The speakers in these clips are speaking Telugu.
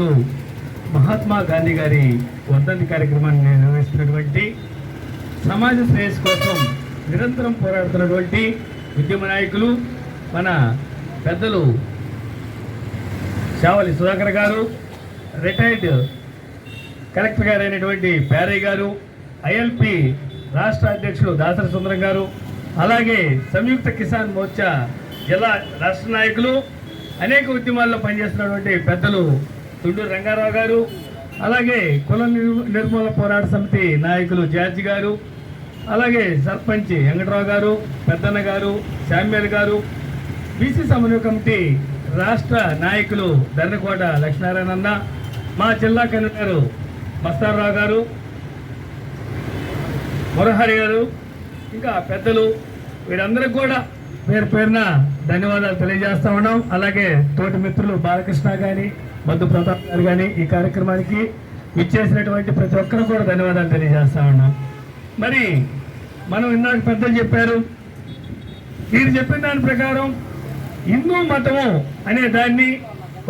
ఈరోజు మహాత్మా గాంధీ గారి వర్ధంతి కార్యక్రమాన్ని నిర్వహిస్తున్నటువంటి సమాజ శ్రేయస్ కోసం నిరంతరం పోరాడుతున్నటువంటి ఉద్యమ నాయకులు మన పెద్దలు శావలి సుధాకర్ గారు రిటైర్డ్ కలెక్టర్ గారు అయినటువంటి ప్యారయ్య గారు ఐఎల్పి రాష్ట్ర అధ్యక్షులు దాసరి సుందరం గారు అలాగే సంయుక్త కిసాన్ మోర్చా జిల్లా రాష్ట్ర నాయకులు అనేక ఉద్యమాల్లో పనిచేస్తున్నటువంటి పెద్దలు తుండూరు రంగారావు గారు అలాగే కుల నిర్- నిర్మూలన పోరాట సమితి నాయకులు జార్జ్ గారు అలాగే సర్పంచ్ వెంకటరావు గారు పెద్దన్న గారు శామ్యుల్ గారు బీసీ సమన్వయ కమిటీ రాష్ట్ర నాయకులు ధర్నకోట లక్ష్మీనారాయణ అన్న మా జిల్లా కన్వీనర్ మస్తారావు గారు మురహరి గారు ఇంకా పెద్దలు వీరందరికీ కూడా పేరు పేరున ధన్యవాదాలు తెలియజేస్తా ఉన్నాం. అలాగే తోటి మిత్రులు బాలకృష్ణ గాని మధు ప్రతాప్ గారు కానీ ఈ కార్యక్రమానికి ఇచ్చేసినటువంటి ప్రతి ఒక్కరు కూడా ధన్యవాదాలు తెలియజేస్తా ఉన్నాం. మరి మనం ఇందాక పెద్దలు చెప్పారు. మీరు చెప్పిన దాని ప్రకారం హిందూ మతము అనే దాన్ని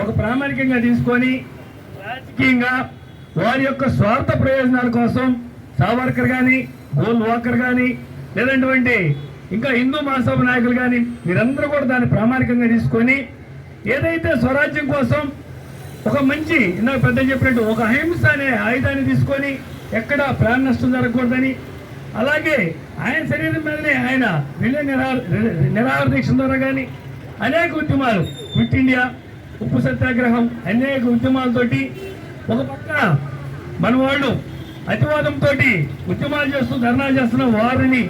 ఒక ప్రామాణికంగా తీసుకొని రాజకీయంగా వారి యొక్క స్వార్థ ప్రయోజనాల కోసం సావర్కర్ కానీ గోల్ వాకర్ కానీ లేదంటువంటి ఇంకా హిందూ మహాసభ నాయకులు కానీ మీరందరూ కూడా దాన్ని ప్రామాణికంగా తీసుకొని ఏదైతే స్వరాజ్యం కోసం ఒక మంచి ఇందాక పెద్ద చెప్పినట్టు ఒక అహింస అనే ఆయుధాన్ని తీసుకొని ఎక్కడ ప్రాణ నష్టం జరగకూడదని అలాగే ఆయన శరీరం మీదనే ఆయన రిలే నిరా నిరాహార దీక్ష ద్వారా కానీ అనేక ఉద్యమాలు క్విట్ ఇండియా ఉప్పు సత్యాగ్రహం అనేక ఉద్యమాలతోటి ఒక పక్క మన వాళ్ళు అతివాదంతో ఉద్యమాలు చేస్తూ ధర్నాలు చేస్తున్న వారిని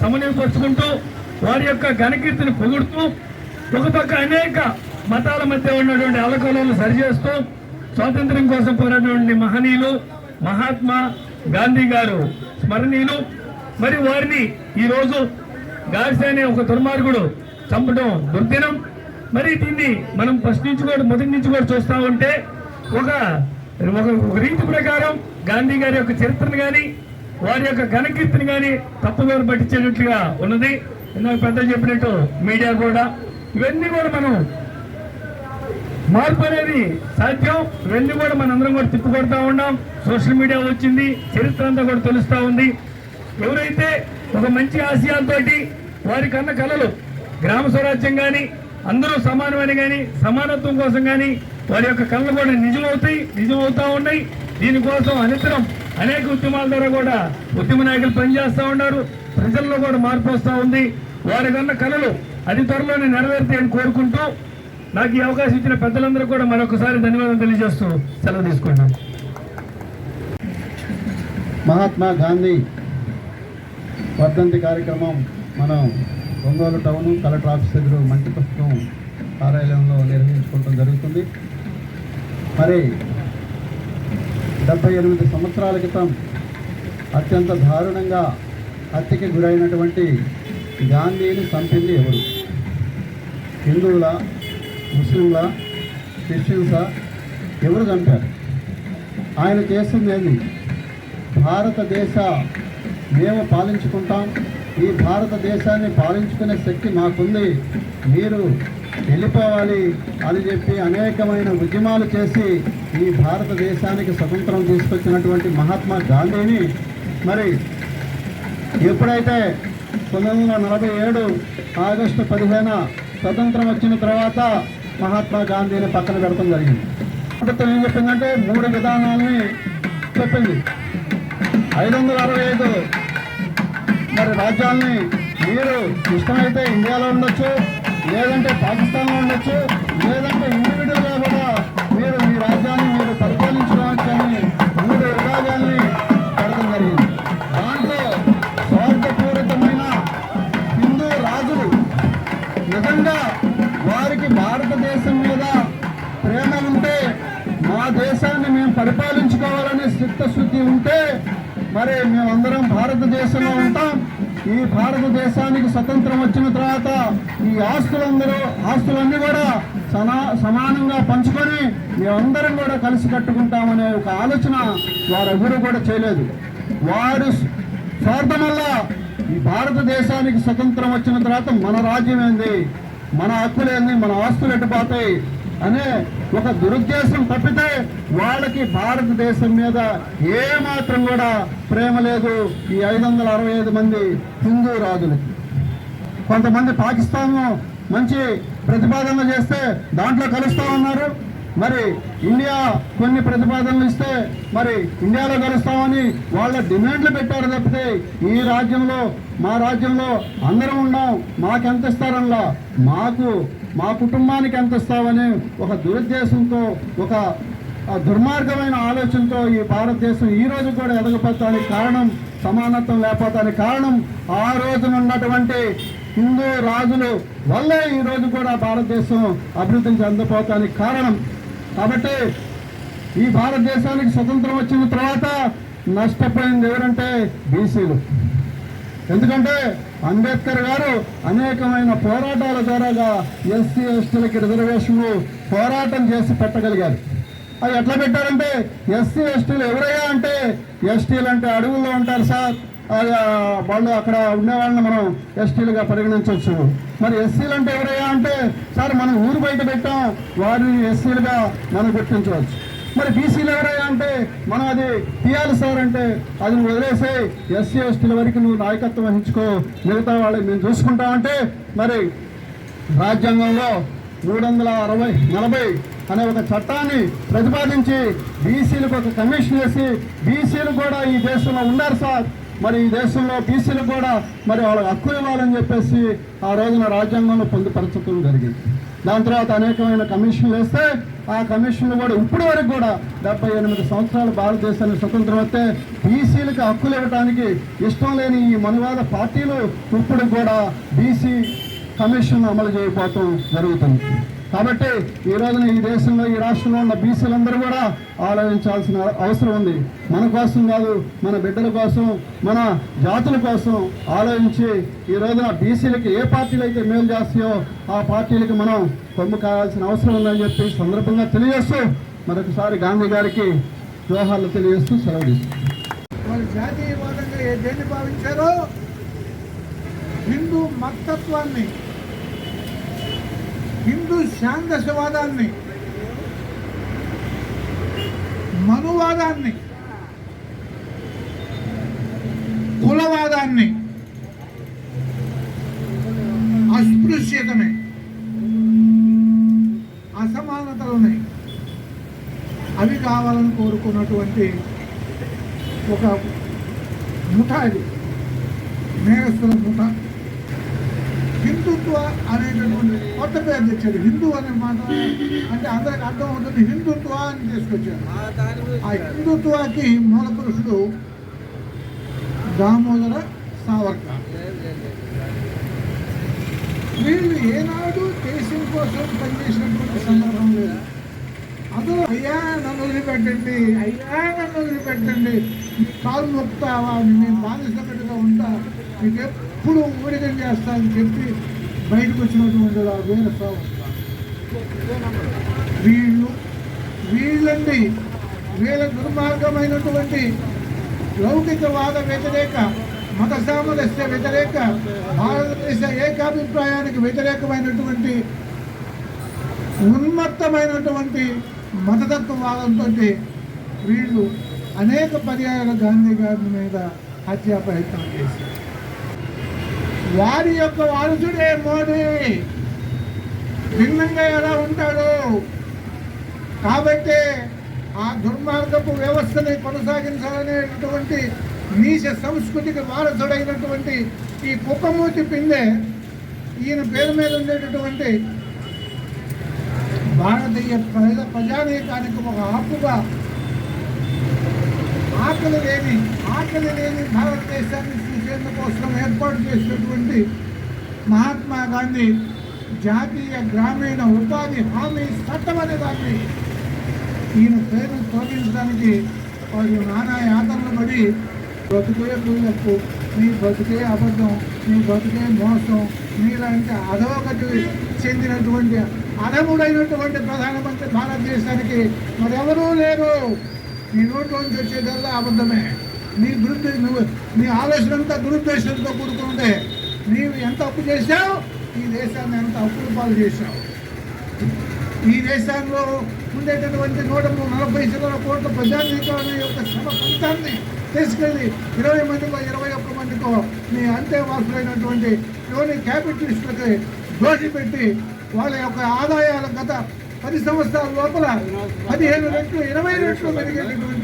సమన్వయపరుచుకుంటూ వారి యొక్క ఘనకీర్తిని పొగుడుతూ ఒక పక్క అనేక మతాల మధ్య ఉన్నటువంటి అలకలను సరిచేస్తూ స్వాతంత్ర్యం కోసం పోరాడినటువంటి మహనీయులు మహాత్మా గాంధీ గారు స్మరణీయులు. మరి వారిని ఈరోజు గాడ్సే అనే ఒక దుర్మార్గుడు చంపడం దుర్దినం. మరి దీన్ని మనం ఫస్ట్ నుంచి కూడా మొదటి నుంచి కూడా చూస్తూ ఉంటే ఒక ఒక ఒక రీతి ప్రకారం గాంధీ గారి యొక్క చరిత్రను కానీ వారి యొక్క ఘనకీర్తిని కానీ తప్పుదారి పట్టించేటట్లుగా ఉన్నది. ఇందాక పెద్ద చెప్పినట్టు మీడియా కూడా. ఇవన్నీ కూడా మనం మార్పు అనేది సాధ్యం. ఇవన్నీ కూడా మనందరం కూడా తిప్పుకొడతా ఉన్నాం. సోషల్ మీడియా వచ్చింది. చరిత్ర అంతా కూడా తెలుస్తూ ఉంది. ఎవరైతే ఒక మంచి ఆశయాలతోటి వారి కన్న కళలు గ్రామ స్వరాజ్యం కానీ అందరూ సమానమని కానీ సమానత్వం కోసం కానీ వారి యొక్క కళలు కూడా నిజమవుతాయి నిజమవుతూ ఉన్నాయి. దీనికోసం అనంతరం అనేక ఉద్యమాల ద్వారా కూడా ఉద్యమ నాయకులు పనిచేస్తూ ఉన్నారు. ప్రజల్లో కూడా మార్పు వస్తూ ఉంది. వారి కన్న కళలు అతి త్వరలోనే నెరవేరుతాయని కోరుకుంటూ నాకు ఈ అవకాశం ఇచ్చిన పెద్దలందరూ కూడా మరొకసారి ధన్యవాదాలు తెలియజేస్తూ సెలవు తీసుకుంటాను మహాత్మా గాంధీ వర్ధంతి కార్యక్రమం మనం ఒంగోలు టౌన్ కలెక్టర్ ఆఫీస్ దగ్గర మంచి కార్యాలయంలో నిర్వహించుకోవడం జరుగుతుంది. మరి డెబ్బై ఎనిమిది సంవత్సరాల క్రితం అత్యంత దారుణంగా హత్యకి గురైనటువంటి గాంధీని చంపింది ఎవరు? హిందువుల ముస్లింల క్రిస్టియన్సా ఎవరు చంపారు? ఆయన చేస్తుంది ఏంది భారతదేశ మేము పాలించుకుంటాం ఈ భారతదేశాన్ని పాలించుకునే శక్తి మాకుంది మీరు వెళ్ళిపోవాలి అని చెప్పి అనేకమైన ఉద్యమాలు చేసి ఈ భారతదేశానికి స్వతంత్రం తీసుకొచ్చినటువంటి మహాత్మా గాంధీని మరి ఎప్పుడైతే పంతొమ్మిది వందల నలభై ఏడు ఆగస్టు పదిహేన స్వతంత్రం వచ్చిన తర్వాత మహాత్మా గాంధీని పక్కన పెడతాం జరిగింది. ప్రభుత్వం ఏం చెప్పిందంటే మూడు విధానాలని చెప్పింది. ఐదు వందల అరవై ఐదు మరి రాజ్యాలని మీరు ఇష్టమైతే ఇండియాలో ఉండొచ్చు లేదంటే పాకిస్తాన్లో ఉండొచ్చు లేదంటే ఇండివిజువల్గా కూడా మీరు మీ రాజ్యాన్ని మీరు పరిపాలించడానికి అని మూడు విభాగాల్ని పెడతాం జరిగింది. దాంట్లో స్వార్థపూరితమైన హిందూ రాజులు నిజంగా వారికి భారతదేశం మీద ప్రేమ ఉంటే మా దేశాన్ని మేము పరిపాలించుకోవాలనే చిత్తశుద్ధి ఉంటే మరి మేమందరం భారతదేశంలో ఉంటాం. ఈ భారతదేశానికి స్వతంత్రం వచ్చిన తర్వాత ఈ ఆస్తులందరూ ఆస్తులన్నీ కూడా సనా సమానంగా పంచుకొని మేమందరం కూడా కలిసి కట్టుకుంటామనే ఒక ఆలోచన వారెవరూ కూడా చేయలేదు. వారు స్వార్థం వల్ల ఈ భారతదేశానికి స్వతంత్రం వచ్చిన తర్వాత మన రాజ్యం ఏంది? మన హక్కులేంది మన ఆస్తులు ఎట్టుపోతాయి అనే ఒక దురుద్దేశం తప్పితే వాళ్ళకి భారతదేశం మీద ఏమాత్రం కూడా ప్రేమ లేదు ఈ ఐదు వందల అరవై ఐదు మంది హిందూ రాజులకి. కొంతమంది పాకిస్తాన్ మంచి ప్రతిపాదనలు చేస్తే దాంట్లో కలుస్తా ఉన్నారు. మరి ఇండియా కొన్ని ప్రతిపాదనలు ఇస్తే మరి ఇండియాలో కలుస్తామని వాళ్ళ డిమాండ్లు పెట్టారు తప్పితే ఈ రాజ్యంలో మా రాజ్యంలో అందరం ఉన్నాం మాకెంత ఇస్తారనలా మాకు మా కుటుంబానికి ఎంత ఇస్తామని ఒక దురుద్దేశంతో ఒక దుర్మార్గమైన ఆలోచనతో ఈ భారతదేశం ఈ రోజు కూడా ఎదగపోతానికి కారణం సమానత్వం లేకపోతానికి కారణం ఆ రోజున ఉన్నటువంటి హిందూ రాజులు వల్లే ఈ రోజు కూడా భారతదేశం అభివృద్ధి చెందపోతానికి కారణం. కాబట్టి ఈ భారతదేశానికి స్వతంత్రం వచ్చిన తర్వాత నష్టపోయింది ఎవరంటే బీసీలు. ఎందుకంటే అంబేద్కర్ గారు అనేకమైన పోరాటాల ద్వారాగా ఎస్సీ ఎస్టీలకి రిజర్వేషన్ పోరాటం చేసి పెట్టగలిగారు. అది ఎట్లా పెట్టారంటే ఎస్సీ ఎస్టీలు ఎవరయ్యా అంటే ఎస్టీలు అంటే అడవుల్లో ఉంటారు సార్. అది, వాళ్ళు అక్కడ ఉండేవాళ్ళని మనం ఎస్టీలుగా పరిగణించవచ్చు. మరి ఎస్సీలు అంటే ఎవరయ్యా అంటే సార్ మనం ఊరు బయట పెట్టాం వారిని ఎస్సీలుగా మనం గుర్తించవచ్చు. మరి బీసీలు ఎవరయ్యా అంటే మనం అది తీయాలి సార్ అంటే అది నువ్వు వదిలేసే ఎస్సీ ఎస్టీల వరకు నువ్వు నాయకత్వం వహించుకో. మిగతా వాళ్ళని మేము చూసుకుంటామంటే మరి రాజ్యాంగంలో మూడు వందల అరవై నలభై అనే ఒక చట్టాన్ని ప్రతిపాదించి బీసీలకు ఒక కమిషన్ వేసి బీసీలు కూడా ఈ దేశంలో ఉన్నారు సార్. మరి ఈ దేశంలో బీసీలకు కూడా మరి వాళ్ళకి హక్కు ఇవ్వాలని చెప్పేసి ఆ రోజున రాజ్యాంగంలో పొందుపరచడం జరిగింది. దాని తర్వాత అనేకమైన కమిషన్లు వేస్తే ఆ కమిషన్లు కూడా ఇప్పటి వరకు కూడా డెబ్బై ఎనిమిది సంవత్సరాలు భారతదేశానికి స్వతంత్రం వస్తే బీసీలకు హక్కులు ఇవ్వడానికి ఇష్టం లేని ఈ మనువాద పార్టీలు ఇప్పుడు కూడా బీసీ కమిషన్ అమలు చేయకపోవటం జరుగుతుంది. కాబట్టి ఈ రోజున ఈ దేశంలో ఈ రాష్ట్రంలో ఉన్న బీసీలందరూ కూడా ఆలోచించాల్సిన అవసరం ఉంది. మన కోసం కాదు మన బిడ్డల కోసం మన జాతుల కోసం ఆలోచించి ఈ రోజున బీసీలకి ఏ పార్టీలు అయితే మేలు చేస్తాయో ఆ పార్టీలకి మనం కొమ్ము కావాల్సిన అవసరం ఉందని చెప్పి సందర్భంగా తెలియజేస్తూ మరొకసారి గాంధీ గారికి జోహార్లు తెలియజేస్తూ సెలవు తీసుకుంటాం జాతీయవాదంగా దేన్ని భావించారో? హిందూ మతత్వాన్ని హిందూ శాంతశవాదాన్ని మనువాదాన్ని కులవాదాన్ని అస్పృశ్యతని అసమానతలని అవి కావాలని కోరుకున్నటువంటి ఒక ముఠ అది నేరస్తుల ముఠ. హిందుత్వ అనేటటువంటి కొత్త పేరు తెచ్చాడు హిందూ అనే మాట అంటే అందరికి అర్థం అవుతుంది హిందుత్వ అని తీసుకొచ్చాడు ఆ హిందుత్వాకి మూల పురుషుడు దామోదర సావర్కర్. వీళ్ళు ఏనాడు దేశం కోసం పనిచేసినటువంటి సందర్భం లేదు. అందరూ అయ్యా నన్ను వదిలిపెట్టండి అయ్యా నన్ను వదిలిపెట్టండి కాలు నొక్కుతావా నేను బానిసపెట్టుగా ఉంటా మీకు ఎప్పుడు ఊడిగం చేస్తానని చెప్పి బయటకు వచ్చినటువంటి ఆ వీర వీళ్ళు వీళ్ళండి. వీళ్ళ దుర్మార్గమైనటువంటి లౌకికవాద వ్యతిరేక మత సామరస్య వ్యతిరేక భారతదేశ ఏకాభిప్రాయానికి వ్యతిరేకమైనటువంటి ఉన్మత్తమైనటువంటి మతతత్వవాదంతో వీళ్ళు అనేక పర్యాయాలు గాంధీ గారి మీద హత్యా ప్రయత్నం చేశారు. వారి యొక్క వారసుడే మోడీ భిన్నంగా ఎలా ఉంటాడు. కాబట్టి ఆ దుర్మార్గపు వ్యవస్థని కొనసాగించాలనేటటువంటి నీచ సంస్కృతికి వారసుడైనటువంటి ఈ కుక్కమూతి పిండే ఈయన పేరు మీద ఉండేటటువంటి భారతీయ ప్రజా ప్రజానీకానికి ఒక హక్కుగా ఆకలి లేని ఆకలి లేని భారతదేశాన్ని చూసేందుకోసం ఏర్పాటు చేసినటువంటి మహాత్మా గాంధీ జాతీయ గ్రామీణ ఉపాధి హామీ చట్టం అనే దాన్ని ఈయన పేరు తొలగించడానికి వాళ్ళు నానా యాతనలు పడి బ్రతుకే పూలకు నీ బ్రతుకే అబద్ధం నీ బ్రతుకే మోసం మీలాంటి అధోగతి చెందినటువంటి అధముడైనటువంటి ప్రధానమంత్రి భారతదేశానికి మరెవరూ లేరు. నీ నోట్లోంచి వచ్చేదల్లా అబద్ధమే. నీ దురుద్దేశం నువ్వు నీ ఆలోచన అంతా దురుద్దేశంతో కూడుకుంటే నీవు ఎంత అప్పు చేశావు? ఈ దేశాన్ని ఎంత అప్పులు పాలు చేశావు. ఈ దేశంలో ఉండేటటువంటి నూట నలభై చిల్లర కోట్ల ప్రజానీకరణ యొక్క శ్రమ ఫలితాన్ని తీసుకెళ్ళి ఇరవై మందికో ఇరవై ఒక్క మందికో మీ అంతేవాసులైనటువంటి లోని క్యాపిటలిస్టులకి దోషి పెట్టి వాళ్ళ యొక్క ఆదాయాల గత పది సంవత్సరాల లోపల పదిహేను రెట్లు ఇరవై రెట్లు పెరిగేటటువంటి